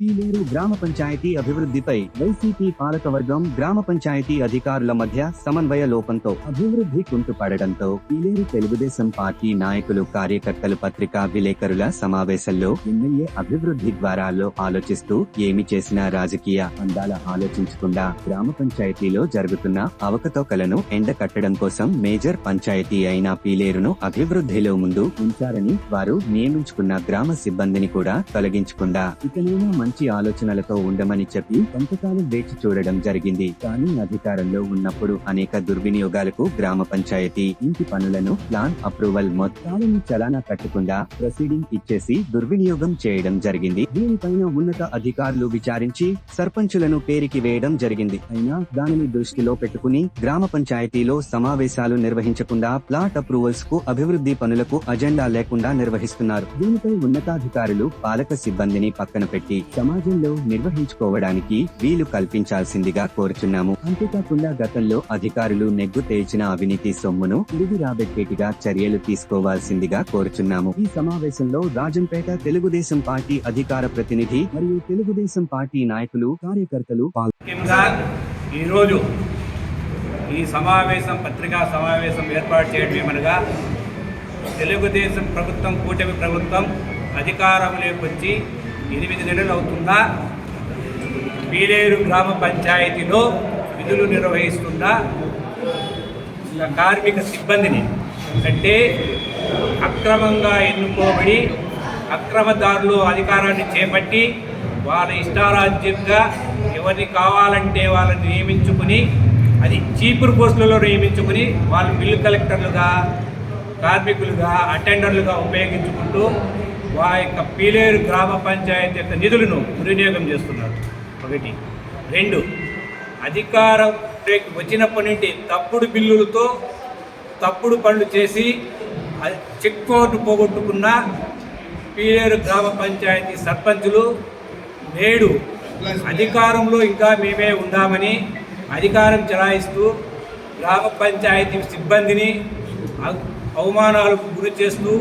పీలేరు గ్రామ పంచాయతీ అభివృద్ధిపై వైసీపీ పాలకవర్గం గ్రామ పంచాయతీ అధికారుల మధ్య సమన్వయ లోపంతో అభివృద్ధి కుంటుపడడంతో పీలేరు తెలుగుదేశం పార్టీ నాయకులు కార్యకర్తలు పత్రికా విలేకరుల సమావేశంలో ఎమ్మెల్యే అభివృద్ధి ద్వారాల్లో ఆలోచిస్తూ ఏమి చేసినా రాజకీయ అందాల ఆలోచించకుండా గ్రామ పంచాయతీలో జరుగుతున్న అవకతవకలను ఎండకట్టడం కోసం మేజర్ పంచాయతీ అయిన పీలేరును అభివృద్ధిలో ముందు ఉంచారని వారు నియమించుకున్న గ్రామ సిబ్బందిని కూడా తొలగించకుండా ఇకనైనా మంచి ఆలోచనలతో ఉండమని చెప్పి కొంతకాలం వేచి చూడడం జరిగింది. కానీ అధికారంలో ఉన్నప్పుడు అనేక దుర్వినియోగాలకు గ్రామ పంచాయతీ ఇంటి పనులను ప్లాన్ అప్రూవల్ మొత్తాలను చలానా కట్టకుండా ప్రొసీడింగ్ ఇచ్చేసి దుర్వినియోగం చేయడం జరిగింది. దీనిపైన ఉన్నత అధికారులు విచారించి సర్పంచులను పేరికి వేయడం జరిగింది. అయినా దానిని దృష్టిలో పెట్టుకుని గ్రామ పంచాయతీలో సమావేశాలు నిర్వహించకుండా ప్లాట్ అప్రూవల్స్కు అభివృద్ధి పనులకు అజెండా లేకుండా నిర్వహిస్తున్నారు. దీనిపై ఉన్నతాధికారులు పాలక సిబ్బందిని పక్కన పెట్టి సమాజంలో నిర్వహించుకోవడానికి వీలు కల్పించాల్సిందిగా కోరుచున్నాము. అంతేకాకుండా గతంలో అధికారులు నెగ్గు తేల్చిన అవినీతి సొమ్మును తిరిగి రాబెట్టేటిగా చర్యలు తీసుకోవాల్సిందిగా కోరుచున్నాము. ఈ సమావేశంలో రాజంపేట తెలుగుదేశం పార్టీ అధికార ప్రతినిధి మరియు తెలుగుదేశం పార్టీ నాయకులు కార్యకర్తలు పాల్గొన్నారు ఈరోజు ఈ సమావేశం పత్రికా సమావేశం ఏర్పాటు చేయడం ఏమనగా తెలుగుదేశం ప్రభుత్వం కూటమి ప్రభుత్వం అధికారంలోకి వచ్చి ఎనిమిది నెలలు అవుతుందా? పీలేరు గ్రామ పంచాయతీలో విధులు నిర్వహిస్తున్న కార్మిక సిబ్బందిని. అంటే అక్రమంగా ఎన్నుకోబడి అక్రమదారులు అధికారాన్ని చేపట్టి వాళ్ళ ఇష్టారాజ్యంగా ఎవరిని కావాలంటే వాళ్ళని నియమించుకుని అది చీపురు పోస్టులలో నియమించుకుని వాళ్ళు బిల్లు కలెక్టర్లుగా కార్మికులుగా అటెండర్లుగా ఉపయోగించుకుంటూ వా యొక్క పీలేరు గ్రామ పంచాయతీ యొక్క నిధులను దుర్వినియోగం చేస్తున్నారు. ఒకటి. రెండు. అధికారం వచ్చినప్పటి నుండి తప్పుడు బిల్లులతో తప్పుడు పనులు చేసి చెక్ కోర్టు పోగొట్టుకున్న పీలేరు గ్రామ పంచాయతీ సర్పంచులు నేడు అధికారంలో ఇంకా మేమే ఉందామని అధికారం చెలాయిస్తూ గ్రామ పంచాయతీ సిబ్బందిని అవమానాలకు గురి చేస్తూ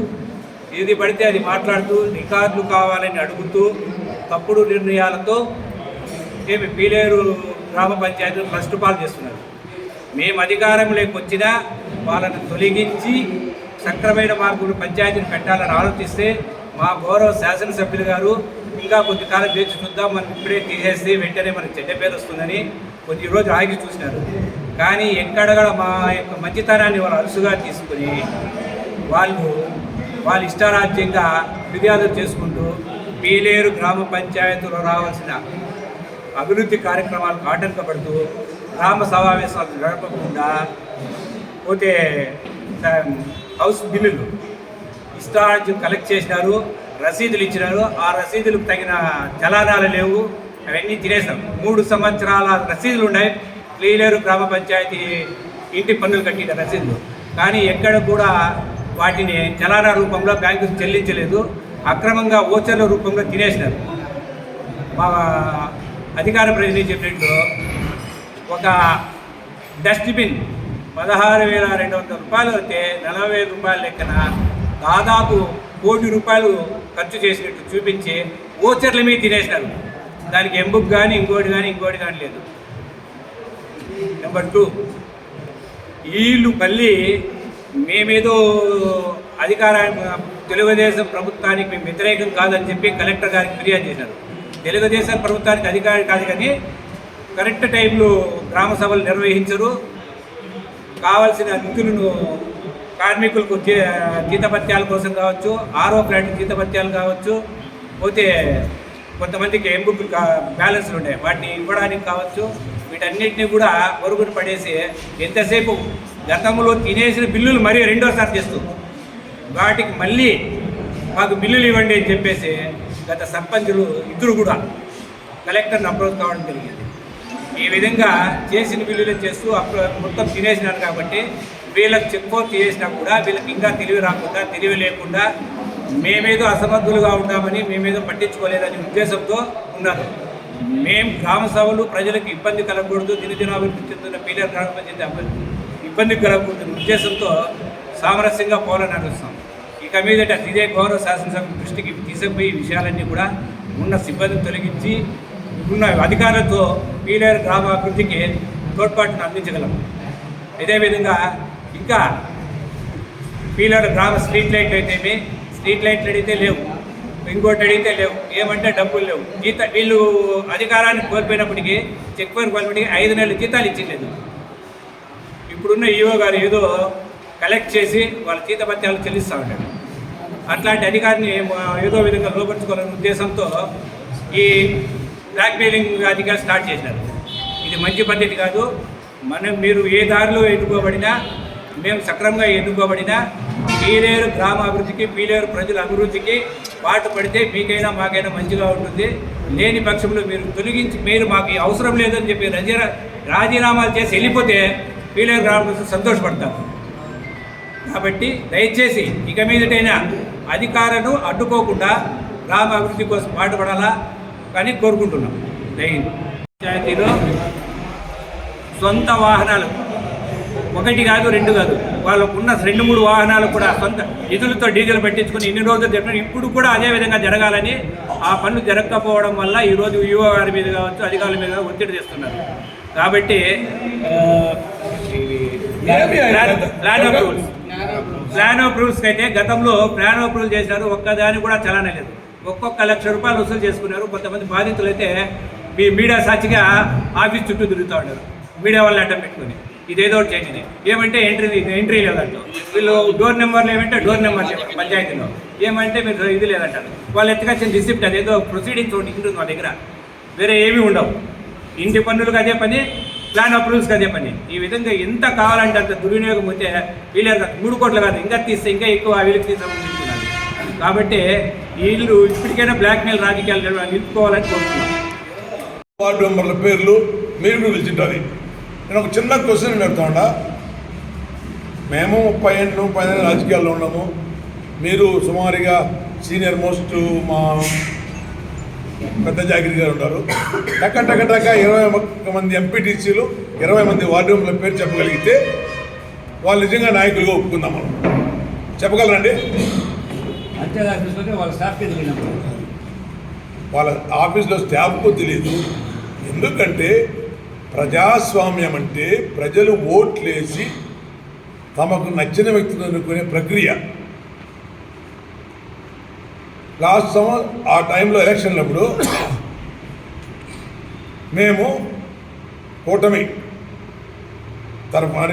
ఏది పడితే అది మాట్లాడుతూ రికార్డులు కావాలని అడుగుతూ తప్పుడు నిర్ణయాలతో ఏమి పీలేరు గ్రామ పంచాయతీ ఫస్ట్ పాలు చేస్తున్నారు. మేము అధికారంలోకి వచ్చినా వాళ్ళని తొలగించి సక్రమైన మార్పులు పంచాయతీని పెట్టాలని ఆలోచిస్తే మా గౌరవ శాసనసభ్యులు గారు ఇంకా కొద్ది కాలం వేచి చూద్దాం మనం ఇప్పుడే తీసేస్తే వెంటనే మనకి చెడ్డ పేరు వస్తుందని కొద్ది రోజు ఆగి చూసినారు. కానీ ఎక్కడ మా యొక్క మంచితనాన్ని వాళ్ళు అరుసుగా తీసుకుని వాళ్ళు వాళ్ళ ఇష్టారాజ్యంగా ఫిర్యాదులు చేసుకుంటూ పీలేరు గ్రామ పంచాయతీలో రావాల్సిన అభివృద్ధి కార్యక్రమాలకు ఆటంకపడుతూ గ్రామ సమావేశాలు జరపకుండా పోతే హౌస్ బిల్లులు ఇష్టారాజ్యం కలెక్ట్ చేసినారు రసీదులు ఇచ్చినారు. ఆ రసీదులకు తగిన చలానాలు లేవు. అవన్నీ తినేసాం మూడు సంవత్సరాల రసీదులు ఉన్నాయి. క్లీలేరు గ్రామ పంచాయతీ ఇంటి పన్నులు కట్టిన రసీదులు. కానీ ఎక్కడ కూడా వాటిని చలానా రూపంలో బ్యాంకు చెల్లించలేదు. అక్రమంగా ఓచర్ల రూపంలో తినేసినారు. మా అధికార ప్రతినిధి చెప్పినట్టు ఒక డస్ట్బిన్ పదహారు వేల రెండు వందల రూపాయలు అయితే నలభై వేల రూపాయల లెక్కన దాదాపు కోటి రూపాయలు ఖర్చు చేసినట్టు చూపించి ఓచర్ల మీద తినేసినారు. దానికి ఎంబుక్ కానీ ఇంకోటి కానీ ఇంకోటి కానీ లేదు. నెంబర్ టూ వీళ్ళు మళ్ళీ మేమేదో అధికార తెలుగుదేశం ప్రభుత్వానికి మేము వ్యతిరేకం కాదని చెప్పి కలెక్టర్ గారికి ఫిర్యాదు చేశారు. తెలుగుదేశం ప్రభుత్వానికి అధికారి కాదు కానీ కరెక్ట్ టైంలో గ్రామ సభలు నిర్వహించరు. కావాల్సిన నిధులను కార్మికులకు జీ- జీతభత్యాల కోసం కావచ్చు ఆరో ప్లాంట్ జీతభత్యాలు కావచ్చు పోతే కొంతమందికి ఎంబుక్లు కా బ్యాలెన్స్లు ఉన్నాయి వాటిని ఇవ్వడానికి కావచ్చు వీటన్నిటిని కూడా పొరుగురు పడేసి ఎంతసేపు గతంలో తినేసిన బిల్లులు మరీ రెండోసారి చేస్తూ వాటికి మళ్ళీ మాకు బిల్లులు ఇవ్వండి అని చెప్పేసి గత సర్పంచులు ఇద్దరు కూడా కలెక్టర్ని అప్రోచ్ కావడం జరిగింది. ఈ విధంగా చేసిన బిల్లులు చేస్తూ అప్రో మొత్తం తినేసినారు కాబట్టి వీళ్ళకి చెక్ పోస్ట్ చేసినా కూడా వీళ్ళకి ఇంకా తెలివి రాకుండా తెలివి లేకుండా మేమేదో అసమర్థులుగా ఉన్నామని మేమేదో పట్టించుకోలేదనే ఉద్దేశంతో ఉన్నారు. మేము గ్రామ సభలు ప్రజలకు ఇబ్బంది కలగకూడదు దినదినాభివృద్ధి చెందుతున్న పీలర్ గ్రామ పంచాయతీ అభివృద్ధి ఇబ్బంది కలగకూడదు ఉద్దేశంతో సామరస్యంగా పోవాలని నడుస్తాం. ఇక మీదట ఇదే గౌరవ శాసనసభ దృష్టికి తీసుకుపోయి విషయాలన్నీ కూడా ఉన్న సిబ్బందిని తొలగించి ఉన్న అధికారులతో పీలేరు గ్రామాభివృద్ధికి తోడ్పాటును అందించగలం. అదేవిధంగా ఇంకా పీలేరు గ్రామ స్ట్రీట్ లైట్లు అయితేమి స్ట్రీట్ లైట్లు అడిగితే లేవు. ఇంకోటి అడిగితే లేవు. ఏమంటే డబ్బులు లేవు. జీత వీళ్ళు అధికారాన్ని కోల్పోయినప్పటికీ చెక్ పోయిన కోల్పోయినప్పటికీ ఐదు నెలలు జీతాలు ఇచ్చింది ఇప్పుడున్న ఈఓ గారు ఏదో కలెక్ట్ చేసి వాళ్ళ జీతభత్యాలు చెల్లిస్తూ ఉంటారు. అట్లాంటి అధికారిని ఏదో విధంగా లోపరుచుకోవాలనే ఉద్దేశంతో ఈ బ్లాక్మెయిలింగ్ అధికారులు స్టార్ట్ చేశారు. ఇది మంచి పద్ధతి కాదు. మనం మీరు ఏ దారిలో ఎన్నుకోబడినా మేము సక్రమంగా ఎన్నుకోబడినా పీలేరు గ్రామ అభివృద్ధికి పీలేరు ప్రజల అభివృద్ధికి పాటు పడితే మీకైనా మాకైనా మంచిగా ఉంటుంది. లేని పక్షంలో మీరు తొలగించి మీరు మాకు అవసరం లేదని చెప్పి రజీ- రాజీనామాలు చేసి వెళ్ళిపోతే పీలేరు గ్రామ సంతోషపడతారు. కాబట్టి దయచేసి ఇక మీదటైనా అధికారులను అడ్డుకోకుండా గ్రామ అభివృద్ధి కోసం పాటుపడాలా కానీ కోరుకుంటున్నాం. పంచాయతీలో సొంత వాహనాలు ఒకటి కాదు రెండు కాదు వాళ్ళకు ఉన్న రెండు మూడు వాహనాలు కూడా సొంత నిధులతో డీజిల్ పెట్టించుకుని ఇన్ని రోజులు జరిపిన ఇప్పుడు కూడా అదే విధంగా జరగాలని ఆ పనులు జరగకపోవడం వల్ల ఈరోజు యువ గారి మీద కావచ్చు అధికారుల మీద ఒత్తిడి చేస్తున్నారు కాబట్టి plan of rules plan of rules అయితే గతంలో ప్లాన్ ఆఫ్ రూల్ చేశారు ఒక్కదాని కూడా చలానే లేదు. ఒక్కొక్క లక్ష రూపాయలు వసూలు చేసుకున్నారు కొంతమంది బాధితులు అయితే మీ మీడియా సాక్షిగా ఆఫీస్ చుట్టూ తిరుగుతూ ఉన్నారు. మీడియా వాళ్ళని అడ్డం పెట్టుకుని. ఇదేదో ఒకటి చేసింది ఏమంటే ఎంట్రీ ఎంట్రీ లేదంటారు వీళ్ళు డోర్ నెంబర్లు ఏమంటే డోర్ నెంబర్ లేవు పంచాయతీలో. ఏమంటే మీరు ఇది లేదంటారు. వాళ్ళు ఎత్తుకొచ్చిన రిసిప్ట్ అదేదో ప్రొసీడింగ్స్ ఒకటి ఉంటుంది మా దగ్గర. వేరే ఏమీ ఉండవు. ఇంటి పన్నులకు అదే పని ప్లాన్ అప్రూవల్స్కి అదే పని. ఈ విధంగా ఎంత కావాలంటే అంత దుర్వినియోగం అయితే వీళ్ళకి మూడు కోట్లు కాదు ఇంకా తీస్తే ఇంకా ఎక్కువ వీళ్ళకి తీసుకుంటున్నారు కాబట్టి వీళ్ళు ఇప్పటికైనా బ్లాక్మెయిల్ రాజకీయాలు నిలుపుకోవాలని కోరుతున్నాను వార్డు మెంబర్ల పేర్లు మీరు కూడా పిలిచింటారు నేను ఒక చిన్న క్వశ్చన్ పెడతాడా మేము ముప్పై ఏళ్ళు ముప్పై రాజకీయాల్లో ఉన్నాము. మీరు సుమారుగా సీనియర్ మోస్ట్ మా పెద్ద జాగిరి గారు ఉన్నారు టక్క టక్క టక్క ఇరవై ఒక్క మంది ఎంపీటీసీలు ఇరవై మంది వార్డు మెంబర్ల పేరు చెప్పగలిగితే వాళ్ళు నిజంగా నాయకులుగా ఒప్పుకుందాం మనం. చెప్పగలరండి? వాళ్ళ ఆఫీస్లో స్టాఫ్కు తెలియదు ఎందుకంటే ప్రజాస్వామ్యం అంటే ప్రజలు ఓట్లేసి తమకు నచ్చిన వ్యక్తిని అనుకునే ప్రక్రియ. లాస్ట్ సంవత్సరం ఆ టైంలో ఎలక్షన్లప్పుడు మేము కూటమి తరఫు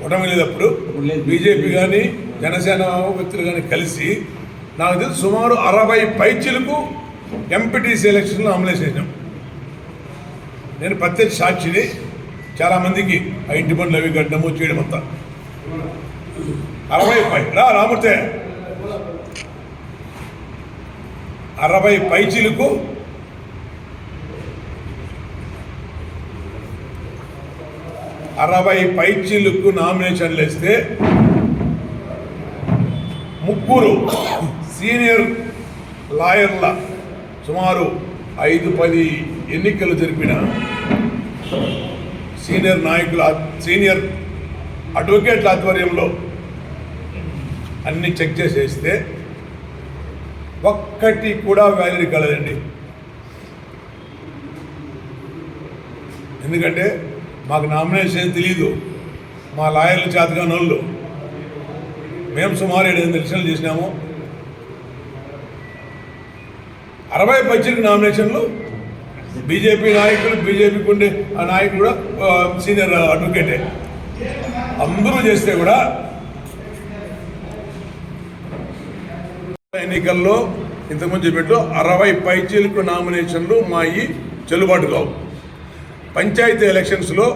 కూటమి లేదప్పుడు బీజేపీ కానీ జనసేన వ్యక్తులు కానీ కలిసి నాకు తెలిసి సుమారు అరవై పైచీలకు ఎంపీటీసీ ఎలక్షన్లో అమలు చేసాం నేను ప్రత్యక్ష సాక్షిని చాలామందికి ఆ ఇంటి పనులు అవి గడ్డము చేయడం అంతా అరవై పై. రా రామూర్తే. అరవై పైచీలకు అరవై పైచీలకు నామినేషన్లు వేస్తే ముగ్గురు సీనియర్ లాయర్ల సుమారు ఐదు పది ఎన్నికలు జరిపిన సీనియర్ నాయకుల సీనియర్ అడ్వకేట్ల ఆధ్వర్యంలో అన్ని చెక్ చేసేస్తే ఒక్కటి కూడా వ్యాలిడ్ కలదండి. ఎందుకంటే మాకు నామినేషన్ తెలియదు మా లాయర్లు చేతగా నోళ్ళు మేము సుమారు ఏడు ఎనిమిది ఎలక్షన్లు చేసినాము. అరవై పచ్చికి నామినేషన్లు బీజేపీ నాయకులు బీజేపీకి ఉండే ఆ నాయకులు కూడా సీనియర్ అడ్వకేటే. అందరూ చేస్తే కూడా ఎన్నికల్లో ఇంతకుముందు చెప్పినట్లు అరవై పైచీలకు నామినేషన్లు మా ఈ చెల్లుబాటు కావు. పంచాయతీ ఎలక్షన్స్లో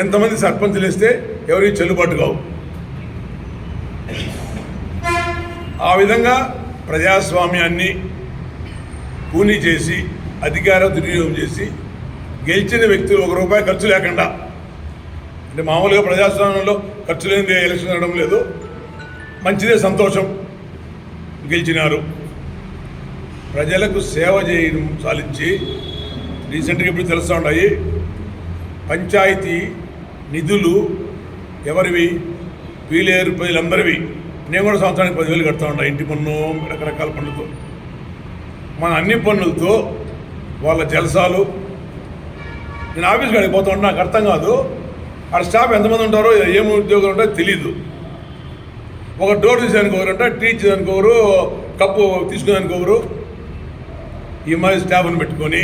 ఎంతమంది సర్పంచులు ఇస్తే ఎవరికి చెల్లుబాటు కావు. ఆ విధంగా ప్రజాస్వామ్యాన్ని కూనీ చేసి అధికార దుర్వినియోగం చేసి గెలిచిన వ్యక్తులు ఒక రూపాయి ఖర్చు లేకుండా అంటే మామూలుగా ప్రజాస్వామ్యంలో ఖర్చు లేనిదే ఎలక్షన్ జరగడం లేదు. మంచిదే సంతోషం. గెలిచినారు. ప్రజలకు సేవ చేయడం సాధించి రీసెంట్గా ఇప్పుడు తెలుస్తూ ఉన్నాయి. పంచాయతీ నిధులు ఎవరివి? వీలేరు ప్రజలందరివి. నేను కూడా సంవత్సరానికి పదివేలు కడతా ఉంటా ఇంటి పన్ను రకరకాల పనులతో మన అన్ని పనులతో వాళ్ళ జలసాలు. నేను ఆఫీస్కి కాడికి పోతా నాకు అర్థం కాదు. అక్కడ స్టాఫ్ ఎంతమంది ఉంటారో ఏమి ఉద్యోగాలు ఉంటారో తెలీదు. ఒక డోర్ తీసేదానికి ఒకరు అంటే టీ ఇచ్చేదానికి ఒకరు కప్పు తీసుకునేదానికి ఒకరు. ఈ మాదిరి స్టాఫ్ని పెట్టుకొని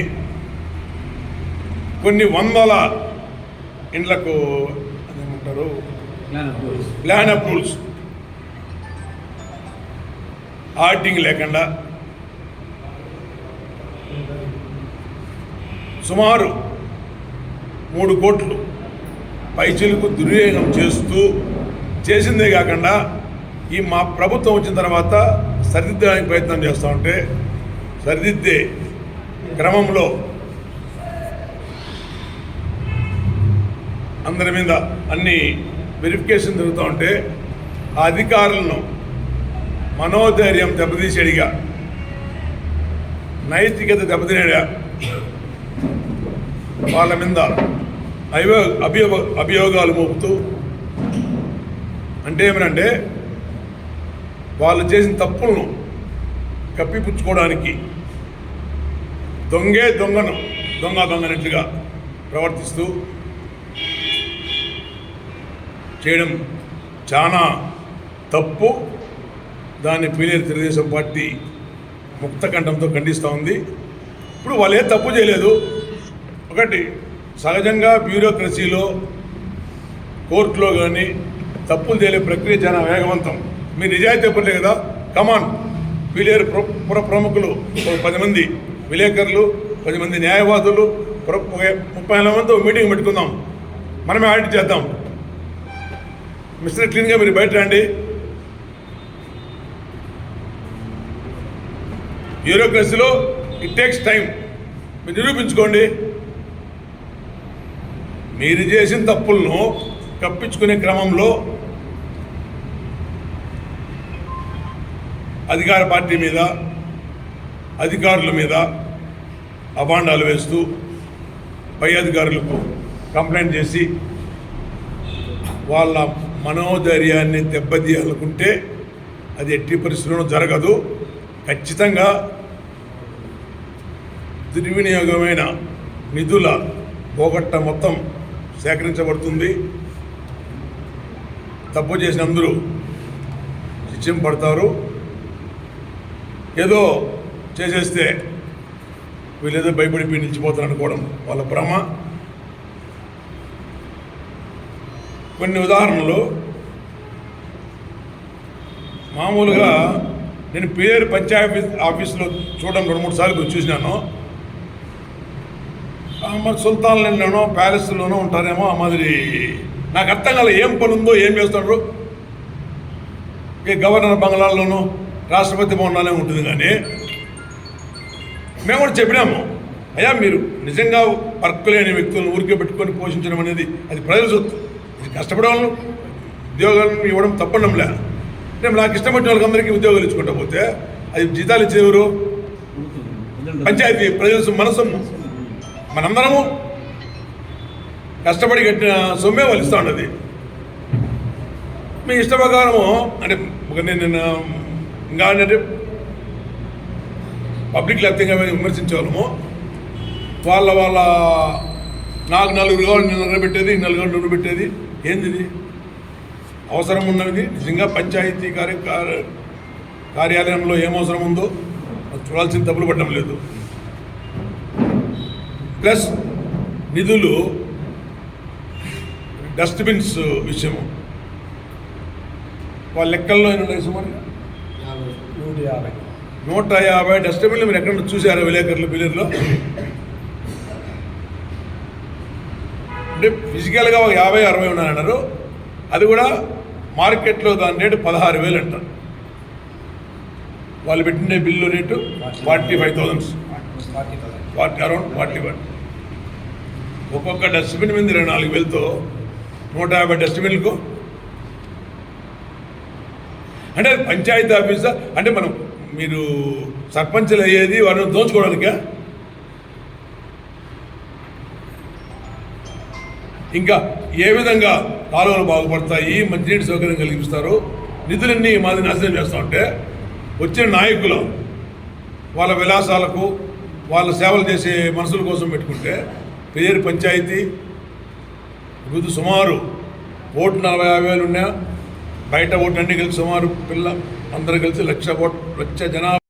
కొన్ని వందల ఇండ్లకు అదేమంటారు? ప్లాన్ అప్రూవల్స్ ఆర్టింగ్ లేకుండా సుమారు మూడు కోట్లు పైచిలకు దుర్వినియోగం చేస్తూ చేసిందే కాకుండా ఈ మా ప్రభుత్వం వచ్చిన తర్వాత సరిదిద్దడానికి ప్రయత్నం చేస్తూ ఉంటే సరిదిద్దే క్రమంలో అందరి మీద అన్ని వెరిఫికేషన్ జరుగుతూ ఉంటే ఆ అధికారులను మనోధైర్యం దెబ్బతీసేడిగా నైతికత దెబ్బతినేడా వాళ్ళ మీద అభియో అభియోగ అభియోగాలు మోపుతూ అంటే ఏమనంటే వాళ్ళు చేసిన తప్పులను కప్పిపుచ్చుకోవడానికి దొంగే దొంగను దొంగ దొంగనట్లుగా ప్రవర్తిస్తూ చేయడం చాలా తప్పు. దాన్ని పీలేరు తెలుగుదేశం పార్టీ ముక్తకంఠంతో ఖండిస్తూ ఉంది. ఇప్పుడు వాళ్ళు ఏ తప్పు చేయలేదు. ఒకటి సహజంగా బ్యూరోక్రసీలో కోర్టులో కానీ తప్పులు చేయలే ప్రక్రియ చాలా వేగవంతం. మీ నిజాయితీ పడలే కదా? కమాన్ పీలేరు ప్ర పుర ప్రముఖులు. ఒక పది మంది విలేకరులు పది మంది న్యాయవాదులు ముప్పై నెలల మంది మీటింగ్ పెట్టుకుందాం. మనమే ఆడిట్ చేద్దాం. మిస్టర్ క్లీన్గా మీరు బయట రండి. బ్యూరోక్రసీలో ఇట్ టేక్స్ టైం మీరు నిరూపించుకోండి. మీరు చేసిన తప్పులను కప్పించుకునే క్రమంలో అధికార పార్టీ మీద అధికారుల మీద అభాండాలు వేస్తూ పై అధికారులకు కంప్లైంట్ చేసి వాళ్ళ మనోధైర్యాన్ని దెబ్బతీయాలనుకుంటే అది ఎట్టి పరిస్థితుల్లోనూ జరగదు. ఖచ్చితంగా దుర్వినియోగమైన నిధుల పోగొట్ట మొత్తం సేకరించబడుతుంది. తప్పు చేసిన అందరూ శిక్షింపడతారు ఏదో చేసేస్తే వీళ్ళేదో భయపడిపోయి నిలిచిపోతారు అనుకోవడం వాళ్ళ భ్రమ. కొన్ని ఉదాహరణలు. మామూలుగా నేను పేరు పంచాయతీ ఆఫీస్లో చూడడం రెండు మూడు సార్లు చూసినాను. మరి సుల్తాన్లోనో ప్యాలెస్లోనో ఉంటారేమో ఆ మాదిరి. నాకు అర్థం కాలే ఏం పని ఉందో ఏం చేస్తాడు. ఈ గవర్నర్ బంగ్లాల్లోనూ రాష్ట్రపతి భవన్లోనే ఉంటుంది కానీ మేము కూడా చెప్పినాము. అయ్యా మీరు నిజంగా వర్క్ లేని వ్యక్తులను ఊరికే పెట్టుకొని పోషించడం అనేది అది ప్రజల సొత్తు. ఇది కష్టపడవాళ్ళు ఉద్యోగాలను ఇవ్వడం తప్పడంలే నేను నాకు ఇష్టపడిన వాళ్ళకి అందరికీ ఉద్యోగాలు ఇచ్చుకుంటా పోతే అది జీతాలు ఇచ్చేవారు పంచాయతీ ప్రజల మనసు మనందరము కష్టపడి కట్టిన సొమ్మే వాళ్ళు ఇస్తూ ఉన్నది. మీ ఇష్ట ప్రకారము అంటే ఒక నేను నిన్న ఇంకా అంటే పబ్లిక్ లేకపోతే విమర్శించేవాళ్ళము. వాళ్ళ వాళ్ళ నాకు నలుగురు కావాలి నిలబెట్టేది నలుగురు నిలబెట్టేది. ఏంది ఇది అవసరం ఉన్నది. నిజంగా పంచాయతీ కార్య కార్యాలయంలో ఏం అవసరం ఉందో అది చూడాల్సిన తప్పులు పడడం లేదు. ప్లస్ నిధులు డస్ట్బిన్స్ విషయము. వాళ్ళ లెక్కల్లో ఎన్ని ఉన్నాయి సుమారు నూట యాభై. నూట యాభై డస్ట్బిన్లు మీరు ఎక్కడ చూసారా విలేకరులు బిల్లులో అంటే ఫిజికల్గా ఒక యాభై అరవై ఉన్నాయన్నారు అది కూడా మార్కెట్లో దాని రేటు పదహారు వేలు అంటారు వాళ్ళు పెట్టిన bill rate forty five thousands forty forty around forty one. ఒక్కొక్క డస్ట్బిన్ మీద ఇరవై నాలుగు వేలతో నూట యాభై డస్ట్బిన్లకు అంటే పంచాయతీ ఆఫీసా అంటే మనం మీరు సర్పంచ్లు అయ్యేది వారిని దోచుకోవడానికా? ఇంకా ఏ విధంగా కాలువలు బాగుపడతాయి మంచినీటి సౌకర్యం కలిగిస్తారు నిధులన్నీ మాది నాశనం చేస్తూ ఉంటే వచ్చిన నాయకులు వాళ్ళ విలాసాలకు వాళ్ళ సేవలు చేసే మనసుల కోసం పెట్టుకుంటే పేరు పంచాయతీ ఇప్పుడు సుమారు ఓటు నలభై యాభై వేలు ఉన్నా బయట ఓటు అన్ని కలిసి సుమారు పిల్ల అందరూ కలిసి లక్ష ఓట్ లక్ష జనాభా